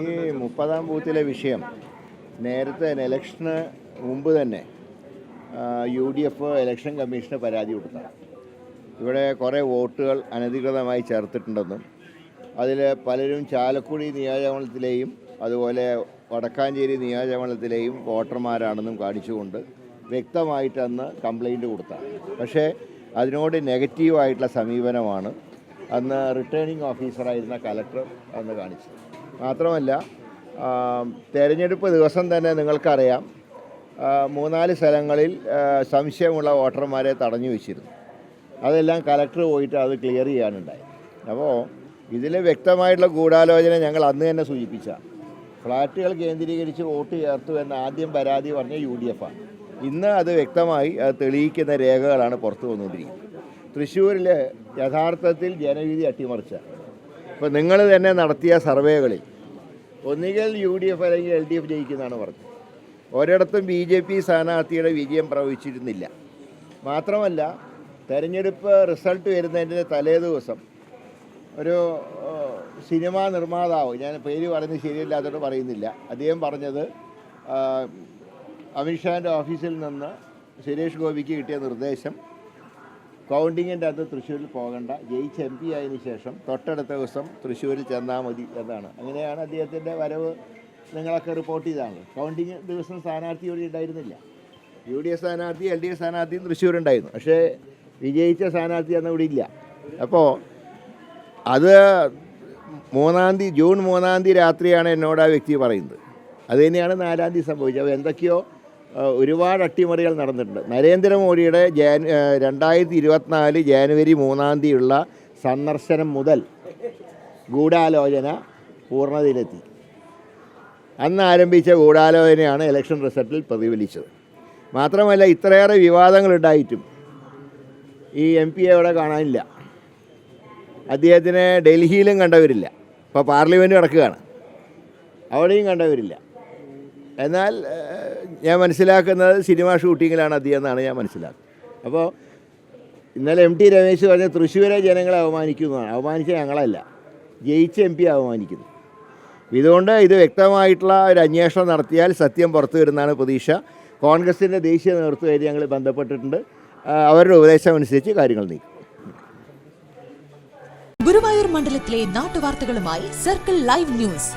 ഈ മുപ്പതാം ബൂത്തിലെ വിഷയം. നേരത്തെ ഇലക്ഷന് മുമ്പ് തന്നെ യു ഡി എഫ് ഇലക്ഷൻ കമ്മീഷന് പരാതി കൊടുത്താണ്. ഇവിടെ കുറേ വോട്ടുകൾ അനധികൃതമായി ചേർത്തിട്ടുണ്ടെന്നും അതിൽ പലരും ചാലക്കുടി നിയോജകമണ്ഡലത്തിലെയും അതുപോലെ വടക്കാഞ്ചേരി നിയോജകമണ്ഡലത്തിലെയും വോട്ടർമാരാണെന്നും കാണിച്ചുകൊണ്ട് വ്യക്തമായിട്ടന്ന് കംപ്ലൈന്റ് കൊടുത്താണ്. പക്ഷേ അതിനോട് നെഗറ്റീവായിട്ടുള്ള സമീപനമാണ് അന്ന് റിട്ടേണിംഗ് ഓഫീസറായിരുന്ന കലക്ടർ അന്ന് കാണിച്ചത്. മാത്രമല്ല തെരഞ്ഞെടുപ്പ് ദിവസം തന്നെ നിങ്ങൾക്കറിയാം മൂന്നാൽ സ്ഥലങ്ങളിൽ സംശയമുള്ള വോട്ടർമാരെ തടഞ്ഞു വെച്ചിരുന്നു. അതെല്ലാം കലക്ടർ പോയിട്ട് അത് ക്ലിയർ ചെയ്യാനുണ്ടായി. അപ്പോൾ ഇതിൽ വ്യക്തമായിട്ടുള്ള ഗൂഢാലോചന ഞങ്ങൾ അന്ന് തന്നെ സൂചിപ്പിച്ച. ഫ്ലാറ്റുകൾ കേന്ദ്രീകരിച്ച് വോട്ട് ചേർത്തു എന്ന ആദ്യം പരാതി പറഞ്ഞ യു ഡി എഫാണ് ഇന്ന് അത് വ്യക്തമായി അത് തെളിയിക്കുന്ന രേഖകളാണ് പുറത്തു വന്നുകൊണ്ടിരിക്കുന്നത്. തൃശ്ശൂരിൽ യഥാർത്ഥത്തിൽ ജനവിധി അട്ടിമറിച്ച ഇപ്പോൾ നിങ്ങൾ തന്നെ നടത്തിയ സർവേകളിൽ ഒന്നുകിൽ യു ഡി എഫ് അല്ലെങ്കിൽ എൽ ഡി എഫ് ജയിക്കുന്നതാണ് പറഞ്ഞത്. ഒരിടത്തും ബി ജെ പി സ്ഥാനാർത്ഥിയുടെ വിജയം പ്രവചിച്ചിരുന്നില്ല മാത്രമല്ല തെരഞ്ഞെടുപ്പ് റിസൾട്ട് വരുന്നതിന്റെ തലേ ദിവസം ഒരു സിനിമാ നിർമ്മാതാവ് ഞാൻ പേര് പറയുന്നത് ശരിയല്ലാത്തതുകൊണ്ട് പറയുന്നില്ല. അദ്ദേഹം പറഞ്ഞത് അമിത്ഷാന്റെ ഓഫീസിൽ നിന്ന് സുരേഷ് ഗോപിക്ക് കിട്ടിയ നിർദ്ദേശം കൗണ്ടിങ്ങിന്റെ അകത്ത് തൃശ്ശൂരിൽ പോകണ്ട. ജയിച്ച് എം പി ആയതിനു ശേഷം തൊട്ടടുത്ത ദിവസം തൃശ്ശൂരിൽ ചെന്നാൽ മതി എന്നാണ്. അങ്ങനെയാണ് അദ്ദേഹത്തിന്റെ വരവ്. നിങ്ങളൊക്കെ റിപ്പോർട്ട് ചെയ്താണ്. കൗണ്ടിങ് ദിവസം സ്ഥാനാർത്ഥി ഇവിടെ ഉണ്ടായിരുന്നില്ല. യു ഡി എഫ് സ്ഥാനാർത്ഥി എൽ ഡി എഫ് സ്ഥാനാർത്ഥിയും തൃശ്ശൂരുണ്ടായിരുന്നു പക്ഷേ വിജയിച്ച സ്ഥാനാർത്ഥി അന്ന് ഇവിടെ ഇല്ല. അപ്പോൾ അത് മൂന്നാം തീയതി ജൂൺ മൂന്നാം തീയതി രാത്രിയാണ് എന്നോട് ആ വ്യക്തി പറയുന്നത്. അത് തന്നെയാണ് നാലാം തീയതി സംഭവിച്ചത്. അപ്പോൾ എന്തൊക്കെയോ ഒരുപാട് അട്ടിമറികൾ നടന്നിട്ടുണ്ട്. നരേന്ദ്രമോദിയുടെ ജാൻ രണ്ടായിരത്തി ഇരുപത്തിനാല് ജാനുവരി മൂന്നാം തീയതിയുള്ള സന്ദർശനം മുതൽ ഗൂഢാലോചന പൂർണതയിലെത്തി. അന്ന് ആരംഭിച്ച ഗൂഢാലോചനയാണ് ഇലക്ഷൻ റിസൾട്ടിൽ പ്രതിഫലിച്ചത്. മാത്രമല്ല ഇത്രയേറെ വിവാദങ്ങളുണ്ടായിട്ടും ഈ എം പി എവിടെ കാണാനില്ല. അദ്ദേഹത്തിനെ ഡൽഹിയിലും കണ്ടവരില്ല. ഇപ്പോൾ പാർലമെന്റ് നടക്കുകയാണ്. അവിടെയും കണ്ടവരില്ല. എന്നാൽ ഞാൻ മനസ്സിലാക്കുന്നത് സിനിമ ഷൂട്ടിങ്ങിലാണ് അദ്ദേഹം എന്നാണ് ഞാൻ മനസ്സിലാക്കുന്നത്. അപ്പോൾ ഇന്നലെ എം ടി രമേശ് പറഞ്ഞ തൃശ്ശൂരെ ജനങ്ങളെ അവമാനിക്കുന്നതാണ് അവമാനിച്ച ഞങ്ങളല്ല. ജയിച്ച എം പി അവമാനിക്കുന്നു. ഇതുകൊണ്ട് ഇത് വ്യക്തമായിട്ടുള്ള ഒരു അന്വേഷണം നടത്തിയാൽ സത്യം പുറത്തു വരുന്നതാണ് പ്രതീക്ഷ. കോൺഗ്രസിന്റെ ദേശീയ നേതൃത്വമായിട്ട് ഞങ്ങൾ ബന്ധപ്പെട്ടിട്ടുണ്ട്. അവരുടെ ഉപദേശം അനുസരിച്ച് കാര്യങ്ങൾ നീക്കും. ഗുരുവായൂർ മണ്ഡലത്തിലെ നാട്ടുവാർത്തകളുമായി സർക്കിൾ ലൈവ് ന്യൂസ്.